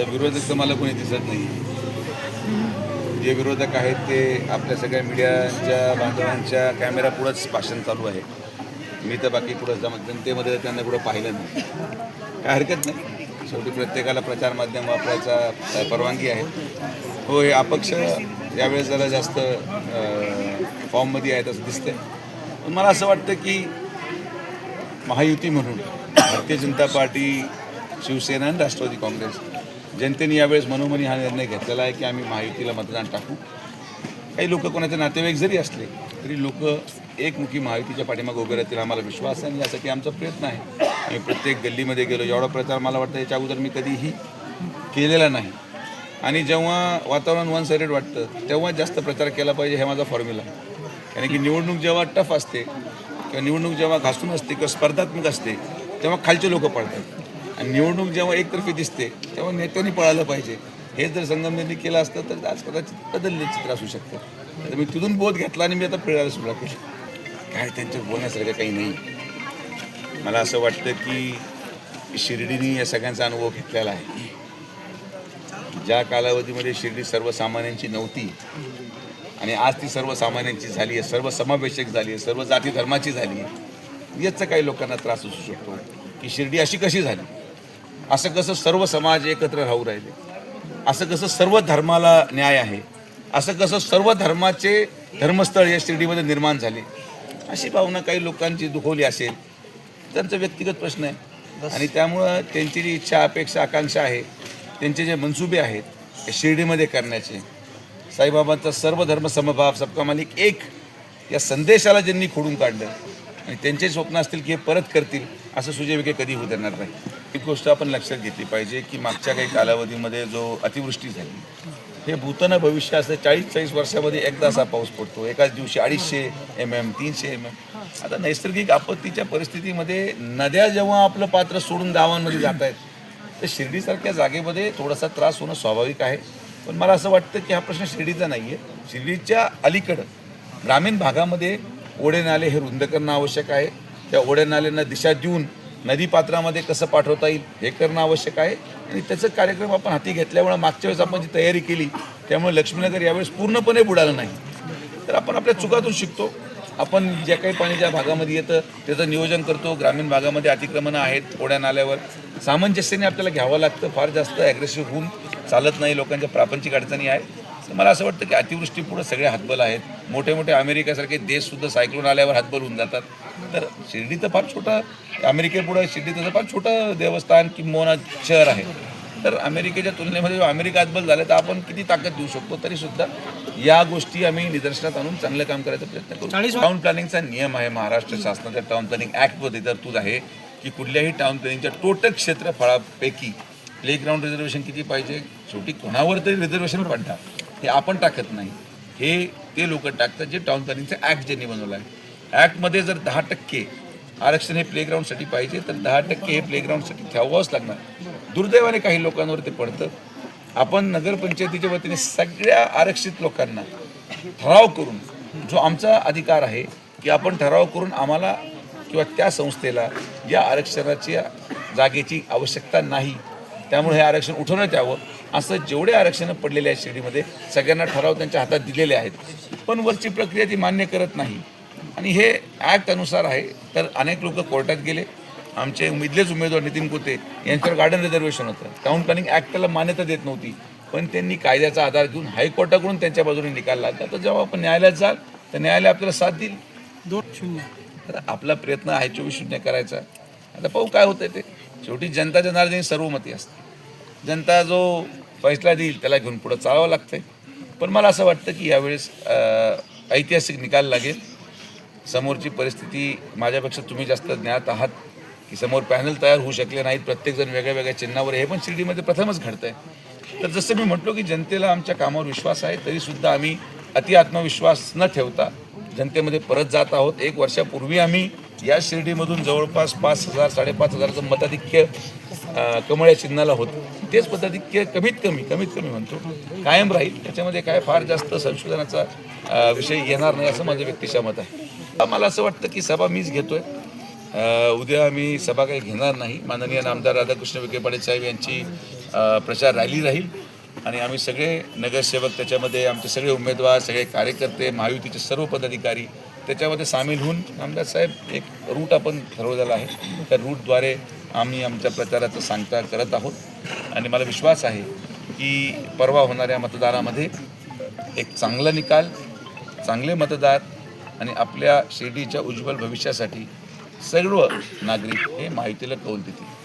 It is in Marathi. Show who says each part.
Speaker 1: तर विरोधक तर मला कोणी दिसत नाही. जे विरोधक आहेत ते आपल्या सगळ्या मीडियाच्या बांधवांच्या कॅमेरा पुढंच भाषण चालू आहे. मी तर बाकी पुढं जमा जनतेमध्ये त्यांना कुठं पाहिलं नाही. काय हरकत नाही. शेवटी प्रत्येकाला प्रचार माध्यम वापरायचा परवानगी आहे. हो हे अपक्ष यावेळेस जरा जास्त फॉर्ममध्ये आहेत असं दिसतंय. पण मला असं वाटतं की महायुती म्हणून भारतीय जनता पार्टी शिवसेना आणि राष्ट्रवादी काँग्रेस जनतेने यावेळेस मनोमनी हा निर्णय घेतलेला आहे की आम्ही महायुतीला मतदान टाकू. काही लोक कोणाचे नातेवाईक जरी असले तरी लोक एकमुखी महायुतीच्या पाठीमागे उभे राहतील आम्हाला विश्वास आहे आणि यासाठी आमचा प्रयत्न आहे. आम्ही प्रत्येक गल्लीमध्ये गेलो एवढा प्रचार मला वाटतं याच्या अगोदर मी कधीही केलेला नाही. आणि जेव्हा वातावरण वन साइडेड वाटतं तेव्हा जास्त प्रचार केला पाहिजे हे माझा फॉर्म्युला आहे. कारण की निवडणूक जेव्हा टफ असते किंवा निवडणूक जेव्हा घासून असते किंवा स्पर्धात्मक असते तेव्हा खालचे लोक पडतात आणि निवडणूक जेव्हा एकतर्फी दिसते तेव्हा नेत्यांनी पळालं पाहिजे. हे जर संगमनेरनी केलं असतं तर आज कदाचित बदलले चित्र असू शकतं. तर मी तिथून बोध घेतला आणि मी आता फिरायला सुरुवात केली. काय त्यांच्या बोलण्यासारखं काही नाही. मला असं वाटतं की शिर्डीने या सगळ्यांचा अनुभव घेतलेला आहे. ज्या कालावधीमध्ये शिर्डी सर्वसामान्यांची नव्हती आणि आज ती सर्वसामान्यांची झाली आहे सर्व समावेशक झाली आहे सर्व जाती धर्माची झाली आहे याचा काही लोकांना त्रास असू शकतो. की शिर्डी अशी कशी झाली? असं कसं सर्व समाज एकत्र राहू राहिले. असं कसं सर्व धर्माला न्याय आहे. असं कसं सर्व धर्माचे धर्मस्थळ या शिर्डीमध्ये निर्माण झाले. अशी भावना काही लोकांची दुखवली असेल. त्यांचा व्यक्तिगत प्रश्न आहे. आणि त्यामुळं त्यांची जी इच्छा अपेक्षा आकांक्षा आहे त्यांचे जे मनसुबे आहेत ते शिर्डीमध्ये करण्याचे. साईबाबांचा सर्व धर्म समभाव सबका मालिक एक या संदेशाला ज्यांनी खोडून काढलं आणि त्यांचे स्वप्न असतील की हे परत करतील असं सुजय विखे कधी होऊ देणार नाही. एक गोष्ट आपण लक्षात घेतली पाहिजे की मागच्या काही कालावधीमध्ये जो अतिवृष्टी झाली हे भूताना भविष्य असं चाळीस चाळीस वर्षामध्ये एकदा असा पाऊस पडतो. एकाच दिवशी अडीचशे एम एम तीनशे एम एम आता नैसर्गिक आपत्तीच्या परिस्थितीमध्ये नद्या जेव्हा आपलं पात्र सोडून गावांमध्ये जात आहेत तर शिर्डीसारख्या जागेमध्ये थोडासा त्रास होणं स्वाभाविक आहे. पण मला असं वाटतं की हा प्रश्न शिर्डीचा नाही आहे शिर्डीच्या अलीकडं ग्रामीण भागामध्ये ओढे नाले हे रुंद करणं आवश्यक आहे. त्या ओढ्यानाल्यांना नाल्यांना दिशा देऊन नदीपात्रामध्ये कसं पाठवता येईल हे करणं आवश्यक आहे. आणि त्याचं कार्यक्रम आपण हाती घेतल्यामुळे मागच्या वेळेस आपण जी तयारी केली त्यामुळे लक्ष्मीनगर यावेळेस पूर्णपणे बुडालं नाही. तर आपण आपल्या चुकातून शिकतो. आपण ज्या काही पाणी ज्या भागामध्ये येतं त्याचं नियोजन करतो. ग्रामीण भागामध्ये अतिक्रमणं आहेत ओढ्या नाल्यावर. सामंजस्याने आपल्याला घ्यावं लागतं. फार जास्त ॲग्रेसिव्ह होऊन चालत नाही. लोकांच्या प्रापंचिक अडचणी आहेत. तर मला असं वाटतं की अतिवृष्टी पुढे सगळे हातबल आहेत. मोठे मोठे अमेरिकेसारखे देशसुद्धा सायक्लोन आल्यावर हातबल होऊन जातात. तर शिर्डी तर फार छोटं अमेरिकेपुढं शिर्डी तसं फार छोटं देवस्थान किंबहुना शहर आहे. तर अमेरिकेच्या तुलनेमध्ये अमेरिका हातबल झाला तर आपण किती ताकद देऊ शकतो? तरी सुद्धा या गोष्टी आम्ही निदर्शनात आणून चांगलं काम करायचा प्रयत्न करू. टाउन प्लॅनिंगचा नियम आहे महाराष्ट्र शासनाच्या टाउन प्लॅनिंग ॲक्टमध्ये तरतूद आहे की कुठल्याही टाउन प्लॅनिंगच्या टोटल क्षेत्रफळापैकी प्ले ग्राउंड रिझर्वेशन किती पाहिजे? शेवटी कोणावर तरी रिझर्वेशन पडणार हे आपण टाकत नाही. हे ते लोक टाकतात जे टाउन प्लॅनिंगचं ॲक्ट ज्यांनी बनवलं आहे. ॲक्टमध्ये जर दहा टक्के आरक्षण हे प्लेग्राऊंडसाठी पाहिजे तर दहा टक्के हे प्लेग्राऊंडसाठी ठेवावंच लागणार. दुर्दैवाने काही लोकांवर ते पडतं. आपण नगरपंचायतीच्या वतीने सगळ्या आरक्षित लोकांना ठराव करून जो आमचा अधिकार आहे की आपण ठराव करून आम्हाला किंवा त्या संस्थेला या आरक्षणाच्या जागेची आवश्यकता नाही. त्यामुळे हे आरक्षण उठवण्यात यावं. असं जेवढे आरक्षणं पडलेले आहेत शिर्डीमध्ये सगळ्यांना ठराव त्यांच्या हातात दिलेले आहेत. पण वरची प्रक्रिया ती मान्य करत नाही. आणि हे ॲक्ट अनुसार आहे तर अनेक लोक कोर्टात गेले. आमचे उमेदलेच उमेदवार नितीन कोते यांच्यावर गार्डन रिझर्वेशन होतं. टाऊन प्लॅनिंग ॲक्ट त्याला मान्यता देत नव्हती. पण त्यांनी कायद्याचा आधार घेऊन हायकोर्टाकडून त्यांच्या बाजूने निकाल लागला. तर जेव्हा आपण न्यायालयात जाल तर न्यायालय आपल्याला साथ देईल.
Speaker 2: दोन शून्य.
Speaker 1: तर आपला प्रयत्न आहे चोवीस शून्य करायचा. आता पाहू काय होतं ते. शेवटी जनता जनार्दनी सर्वमती असते. जनता जो फैसला देईल त्याला घेऊन पुढं चालावं लागतंय. पण मला असं वाटतं की यावेळेस ऐतिहासिक निकाल लागेल. समोरची परिस्थिती माझ्यापेक्षा तुम्ही जास्त ज्ञात आहात की समोर पॅनल तयार होऊ शकले नाहीत. प्रत्येकजण वेगळ्या वेगळ्या चिन्हावर हे पण शिर्डीमध्ये प्रथमच घडतं आहे तर जसं मी म्हटलो की जनतेला आमच्या कामावर विश्वास आहे तरीसुद्धा आम्ही अति आत्मविश्वास न ठेवता जनतेमध्ये परत जात आहोत. एक वर्षापूर्वी आम्ही या शिर्डीमधून जवळपास पाच हजार साडेपाच हजाराचं मताधिक्य कमळ्या कमळ या चिन्हाला होतं. तेच मताधिक्य कमीत कमी कमीत कमी म्हणतो कायम राहील. त्याच्यामध्ये काय फार जास्त संशोधनाचा विषय येणार नाही असं माझं व्यक्तिशा मत आहे. मला असं वाटतं की सभा मीच घेतोय. उद्या आम्ही सभा काही घेणार नाही. माननीय नामदार राधाकृष्ण विखे पाटील साहेब यांची प्रचार रॅली राहील. आणि आम्ही सगळे नगरसेवक त्याच्यामध्ये आमचे सगळे उमेदवार सगळे कार्यकर्ते महायुतीचे सर्व पदाधिकारी त्याच्यामध्ये सामील होऊन आमदार साहेब एक रूट आपण ठरवलेला आहे. त्या रूटद्वारे आम्ही आमच्या प्रचाराचं सांगता करत आहोत. आणि मला विश्वास आहे की परवा होणाऱ्या मतदारामध्ये एक चांगला निकाल चांगले मतदार आणि आपल्या शिर्डीच्या उज्ज्वल भविष्यासाठी सर्व नागरिक हे माहितीला कौल देतील.